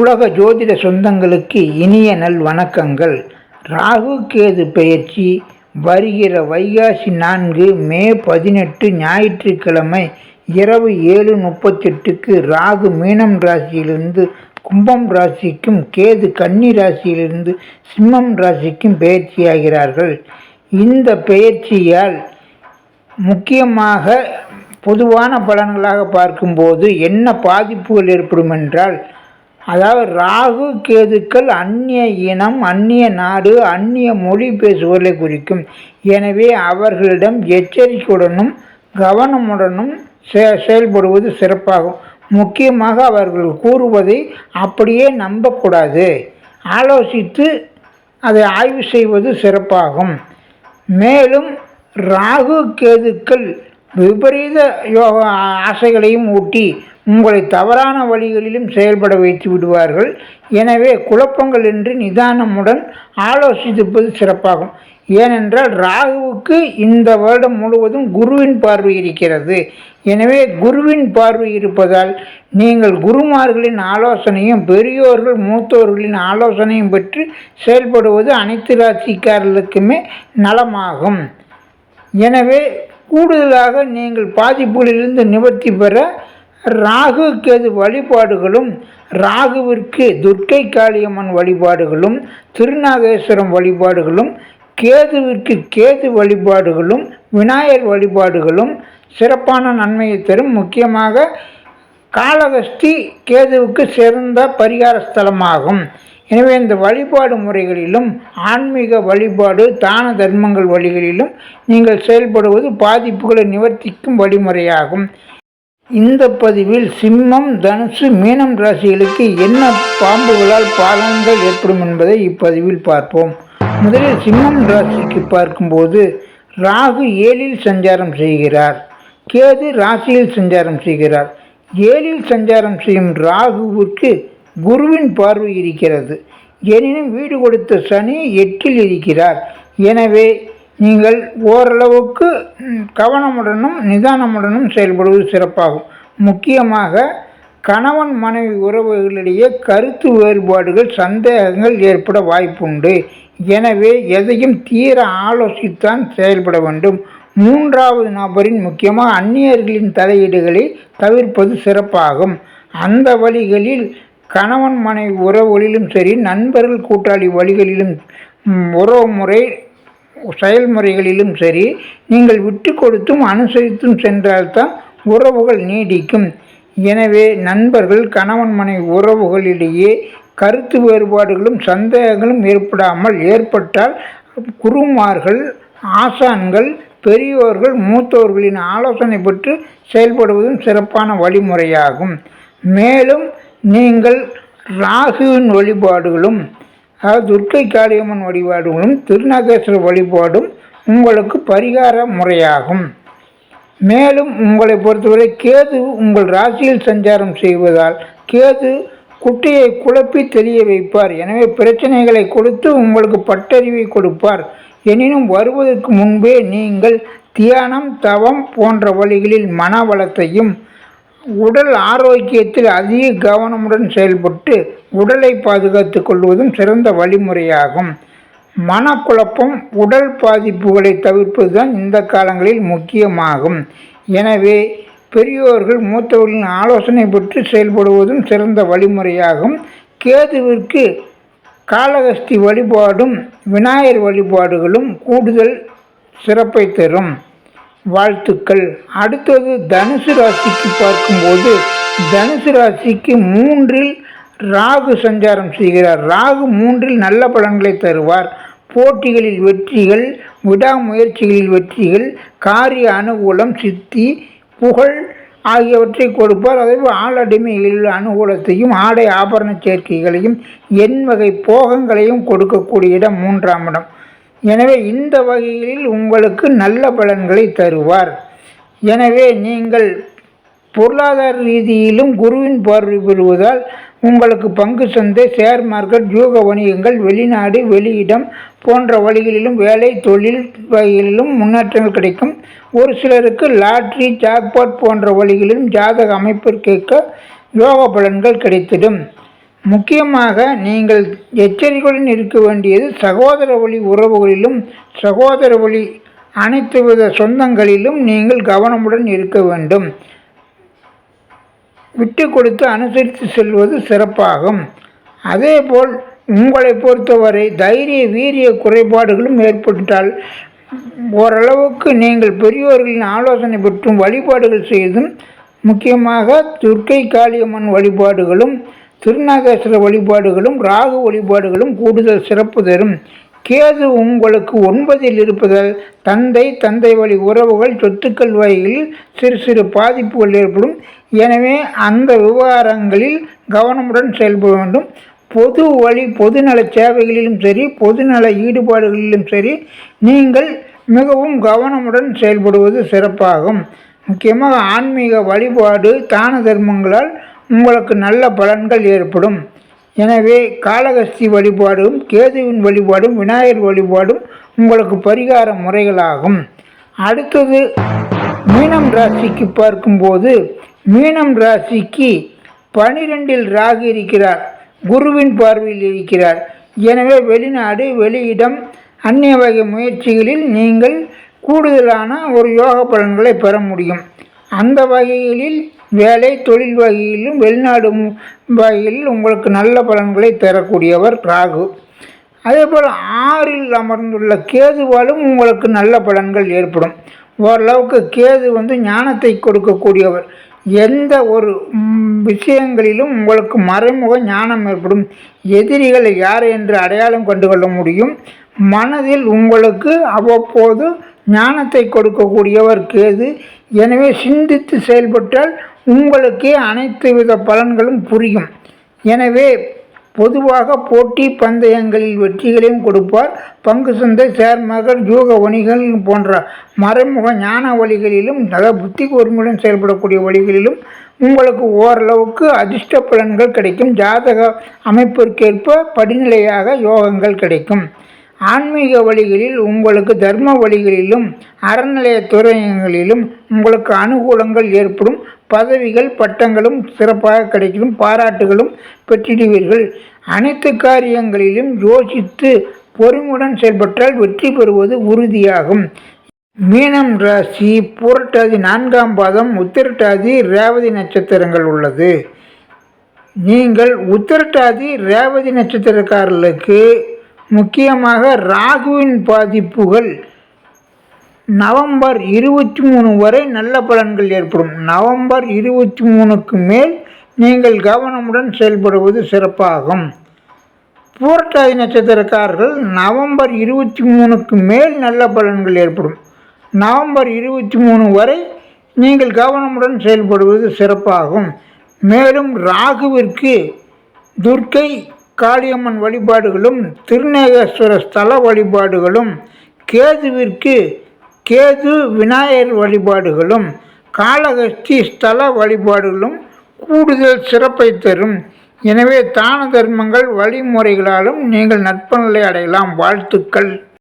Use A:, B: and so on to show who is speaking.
A: உலக ஜோதிட சொந்தங்களுக்கு இனிய நல் வணக்கங்கள். ராகு கேது பெயர்ச்சி வருகிற வைகாசி நான்கு மே பதினெட்டு ஞாயிற்றுக்கிழமை இரவு ஏழு முப்பத்தெட்டுக்கு ராகு மீனம் ராசியிலிருந்து கும்பம் ராசிக்கும் கேது கன்னி ராசியிலிருந்து சிம்மம் ராசிக்கும் பெயர்ச்சியாகிறார்கள். இந்த பெயர்ச்சியால் முக்கியமாக பொதுவான பலன்களாக பார்க்கும்போது என்ன பாதிப்புகள் ஏற்படும் என்றால் அதாவது ராகு கேதுக்கள் அந்நிய இனம் அந்நிய நாடு அந்நிய மொழி பேசுவதை குறிக்கும். எனவே அவர்களிடம் எச்சரிக்கையுடனும் கவனமுடனும் செ செயல்படுவது சிறப்பாகும். முக்கியமாக அவர்கள் கூறுவதை அப்படியே நம்பக்கூடாது. ஆலோசித்து அதை ஆய்வு செய்வது சிறப்பாகும். மேலும் ராகு கேதுக்கள் விபரீத யோக ஆசைகளையும் ஊட்டி உங்களை தவறான வழிகளிலும் செயல்பட வைத்து விடுவார்கள். எனவே குழப்பங்கள் என்று நிதானமுடன் ஆலோசித்திருப்பது சிறப்பாகும். ஏனென்றால் ராகுவுக்கு இந்த வருடம் முழுவதும் குருவின் பார்வை இருக்கிறது. எனவே குருவின் பார்வை இருப்பதால் நீங்கள் குருமார்களின் ஆலோசனையும் பெரியோர்கள் மூத்தோர்களின் ஆலோசனையும் பெற்று செயல்படுவது அனைத்து ராசிக்காரர்களுக்குமே நலமாகும். எனவே கூடுதலாக நீங்கள் பாதிப்புகளிலிருந்து நிவர்த்தி பெற ராகு கேது வழிபாடுகளும் ராகுவிற்கு துர்க்கை காளியம்மன் வழிபாடுகளும் திருநாகேஸ்வரம் வழிபாடுகளும் கேதுவிற்கு கேது வழிபாடுகளும் விநாயகர் வழிபாடுகளும் சிறப்பான நன்மையை தரும். முக்கியமாக காலகஸ்தி கேதுவுக்கு சிறந்த பரிகார ஸ்தலமாகும். எனவே இந்த வழிபாடு முறைகளிலும் ஆன்மீக வழிபாடு தான தர்மங்கள் வழிகளிலும் நீங்கள் செயல்படுவது பாதிப்புகளை நிவர்த்திக்கும் வழிமுறையாகும். இந்த பதிவில் சிம்மம் தனுசு மீனம் ராசிகளுக்கு என்ன பாம்புகளால் பாலங்கள் ஏற்படும் என்பதை இப்பதிவில் பார்ப்போம். முதலில் சிம்மம் ராசிக்கு பார்க்கும்போது ராகு ஏழில் சஞ்சாரம் செய்கிறார். கேது ராசியில் சஞ்சாரம் செய்கிறார். ஏழில் சஞ்சாரம் செய்யும் ராகுவிற்கு குருவின் பார்வை இருக்கிறது. எனினும் வீடு கொடுத்த சனி எட்டில் இருக்கிறார். எனவே நீங்கள் ஓரளவுக்கு கவனமுடனும் நிதானமுடனும் செயல்படுவது சிறப்பாகும். முக்கியமாக கணவன் மனைவி உறவுகளிடையே கருத்து வேறுபாடுகள் சந்தேகங்கள் ஏற்பட வாய்ப்புண்டு. எனவே எதையும் தீர ஆலோசித்தான் செயல்பட வேண்டும். மூன்றாவது நபரின் முக்கியமாக அந்நியர்களின் தலையீடுகளை தவிர்ப்பது சிறப்பாகும். அந்த வழிகளில் கணவன் மனைவி உறவுகளிலும் சரி நண்பர்கள் கூட்டாளி வழிகளிலும் உறவு முறை செயல்முறைகளிலும் சரி நீங்கள் விட்டு கொடுத்தும் அனுசரித்தும் சென்றால்தான் உறவுகள் நீடிக்கும். எனவே நண்பர்கள் கணவன் மனைவி உறவுகளிடையே கருத்து வேறுபாடுகளும் சந்தேகங்களும் ஏற்படாமல் ஏற்பட்டால் குருமார்கள் ஆசான்கள் பெரியோர்கள் மூத்தோர்களின் ஆலோசனை பெற்று செயல்படுவதும் சிறப்பான வழிமுறையாகும். மேலும் நீங்கள் ராகுவின் வழிபாடுகளும் துர்க்கை காளியம்மன் வழிபாடுகளும் திருநாகேஸ்வரர் வழிபாடும் உங்களுக்கு பரிகார முறையாகும். மேலும் உங்களை பொறுத்தவரை கேது உங்கள் ராசியில் சஞ்சாரம் செய்வதால் கேது குட்டியை குழப்பி தெரிய வைப்பார். எனவே பிரச்சனைகளை கொடுத்து உங்களுக்கு பட்டறிவை கொடுப்பார். எனினும் வருவதற்கு முன்பே நீங்கள் தியானம் தவம் போன்ற வழிகளில் மன வளத்தையும் உடல் ஆரோக்கியத்தில் அதிக கவனமுடன் செயல்பட்டு உடலை பாதுகாத்து கொள்வதும் சிறந்த வழிமுறையாகும். மனக்குழப்பம் உடல் பாதிப்புகளை தவிர்ப்பது தான் இந்த காலங்களில் முக்கியமாகும். எனவே பெரியோர்கள் மூத்தவர்களின் ஆலோசனை பெற்று செயல்படுவதும் சிறந்த வழிமுறையாகும். கேதுவிற்கு காளகஸ்தி வழிபாடும் விநாயகர் வழிபாடுகளும் கூடுதல் சிறப்பை தரும். வாழ்த்துக்கள். அடுத்தது தனுசு ராசிக்கு பார்க்கும்போது தனுசு ராசிக்கு மூன்றில் ராகு சஞ்சாரம் செய்கிறார். ராகு மூன்றில் நல்ல பலன்களை தருவார். போட்டிகளில் வெற்றிகள் விடாமுயற்சிகளில் வெற்றிகள் காரிய அனுகூலம் சித்தி புகழ் ஆகியவற்றை கொடுப்பார். அதேபோல் ஆளடிமைகளில் அனுகூலத்தையும் ஆடை ஆபரண சேர்க்கைகளையும் எண் வகை போகங்களையும் கொடுக்கக்கூடிய இடம் மூன்றாம் இடம். எனவே இந்த வகையில் உங்களுக்கு நல்ல பலன்களை தருவார். எனவே நீங்கள் பொருளாதார ரீதியிலும் குருவின் பார்வை பெறுவதால் உங்களுக்கு பங்கு சந்தை ஷேர் மார்க்கெட் யூக வணிகங்கள் வெளிநாடு வெளியிடம் போன்ற வழிகளிலும் வேலை தொழில் வகைகளிலும் முன்னேற்றங்கள் கிடைக்கும். ஒரு சிலருக்கு லாட்ரி ஜாக்பாட் போன்ற வழிகளிலும் ஜாதக அமைப்பு கேட்க யோக பலன்கள் கிடைத்திடும். முக்கியமாக நீங்கள் எச்சரிக்கையுடன் இருக்க வேண்டியது சகோதர வழி உறவுகளிலும் சகோதர வழி அனைத்து வித சொந்தங்களிலும் நீங்கள் கவனமுடன் இருக்க வேண்டும். விட்டு கொடுத்து அனுசரித்து செல்வது சிறப்பாகும். அதேபோல் உங்களை பொறுத்தவரை தைரிய வீரிய குறைபாடுகளும் ஏற்பட்டால் ஓரளவுக்கு நீங்கள் பெரியோர்களின் ஆலோசனை பெற்றும் வழிபாடுகள் செய்தும் முக்கியமாக துர்க்கை காளியம்மன் வழிபாடுகளும் திருநாகேஸ்வர வழிபாடுகளும் ராகு வழிபாடுகளும் கூடுதல் சிறப்பு தரும். கேது உங்களுக்கு ஒன்பதில் இருப்பதால் தந்தை தந்தை வழி உறவுகள் சொத்துக்கள் வகைகளில் சிறு சிறு பாதிப்புகள் ஏற்படும். எனவே அந்த விவகாரங்களில் கவனமுடன் செயல்பட வேண்டும். பொது வழி பொதுநல சேவைகளிலும் சரி பொதுநல ஈடுபாடுகளிலும் சரி நீங்கள் மிகவும் கவனமுடன் செயல்படுவது சிறப்பாகும். முக்கியமாக ஆன்மீக வழிபாடு தான தர்மங்களால் உங்களுக்கு நல்ல பலன்கள் ஏற்படும். எனவே காளகஸ்தி வழிபாடும் கேதுவின் வழிபாடும் விநாயகர் வழிபாடும் உங்களுக்கு பரிகார முறைகளாகும். அடுத்தது மீனம் ராசிக்கு பார்க்கும்போது மீனம் ராசிக்கு பனிரெண்டில் ராகு இருக்கிறார் குருவின் பார்வையில் இருக்கிறார். எனவே வெளிநாடு வெளியிடம் அந்நிய வகை முயற்சிகளில் நீங்கள் கூடுதலான ஒரு யோக பலன்களை பெற முடியும். அந்த வகைகளில் வேலை தொழில் வகையிலும் வெளிநாடு வகையில் உங்களுக்கு நல்ல பலன்களை தரக்கூடியவர் ராகு. அதே போல் ஆறில் அமர்ந்துள்ள கேதுவாலும் உங்களுக்கு நல்ல பலன்கள் ஏற்படும். ஓரளவுக்கு கேது வந்து ஞானத்தை கொடுக்கக்கூடியவர். எந்த ஒரு விஷயங்களிலும் உங்களுக்கு மறைமுக ஞானம் ஏற்படும். எதிரிகள் யார் என்று அடையாளம் கண்டுகொள்ள முடியும். மனதில் உங்களுக்கு அவ்வப்போது ஞானத்தை கொடுக்கக்கூடியவர் கேது. எனவே சிந்தித்து செயல்பட்டால் உங்களுக்கே அனைத்து வித பலன்களும் புரியும். எனவே பொதுவாக போட்டி பந்தயங்களில் வெற்றிகளையும் கொடுப்பார். பங்கு சந்தை சேர்மகள் யூக வணிகள் போன்ற மறைமுக ஞான வழிகளிலும் நல்ல புத்தி கூர்மையுடன் செயல்படக்கூடிய வழிகளிலும் உங்களுக்கு ஓரளவுக்கு அதிர்ஷ்ட பலன்கள் கிடைக்கும். ஜாதக அமைப்பிற்கேற்ப படிநிலையாக யோகங்கள் கிடைக்கும். ஆன்மீக வழிகளில் உங்களுக்கு தர்ம வழிகளிலும் அறநிலைய துறைகளிலும் உங்களுக்கு அனுகூலங்கள் ஏற்படும். பதவிகள் பட்டங்களும் சிறப்பாக கிடைக்கும். பாராட்டுகளும் பெற்றிடுவீர்கள். அனைத்து காரியங்களிலும் யோசித்து பொறுமுடன் செயல்பட்டால் வெற்றி பெறுவது உறுதியாகும். மீனம் ராசி புரட்டாதி நான்காம் பாதம் உத்திரட்டாதி ரேவதி நட்சத்திரங்கள் உள்ளது. நீங்கள் உத்திரட்டாதி ரேவதி நட்சத்திரக்காரர்களுக்கு முக்கியமாக ராகுவின் பாதிப்புகள். நவம்பர் இருபத்தி மூணு வரை நல்ல பலன்கள் ஏற்படும். நவம்பர் இருபத்தி மூணுக்கு மேல் நீங்கள் கவனமுடன் செயல்படுவது சிறப்பாகும். பூரட்டாதி நட்சத்திரக்காரர்கள் நவம்பர் இருபத்தி மூணுக்கு மேல் நல்ல பலன்கள் ஏற்படும். நவம்பர் இருபத்தி மூணு வரை நீங்கள் கவனமுடன் செயல்படுவது சிறப்பாகும். மேலும் ராகுவிற்கு துர்க்கை காளியம்மன் வழிபாடுகளும் திருநேகேஸ்வர ஸ்தல வழிபாடுகளும் கேதுவிற்கு கேது விநாயகர் வழிபாடுகளும் காளகஸ்தி ஸ்தல வழிபாடுகளும் கூடுதல் சிறப்பை தரும். எனவே தான தர்மங்கள் வழிமுறைகளாலும் நீங்கள் நட்பநிலை அடையலாம். வாழ்த்துக்கள்.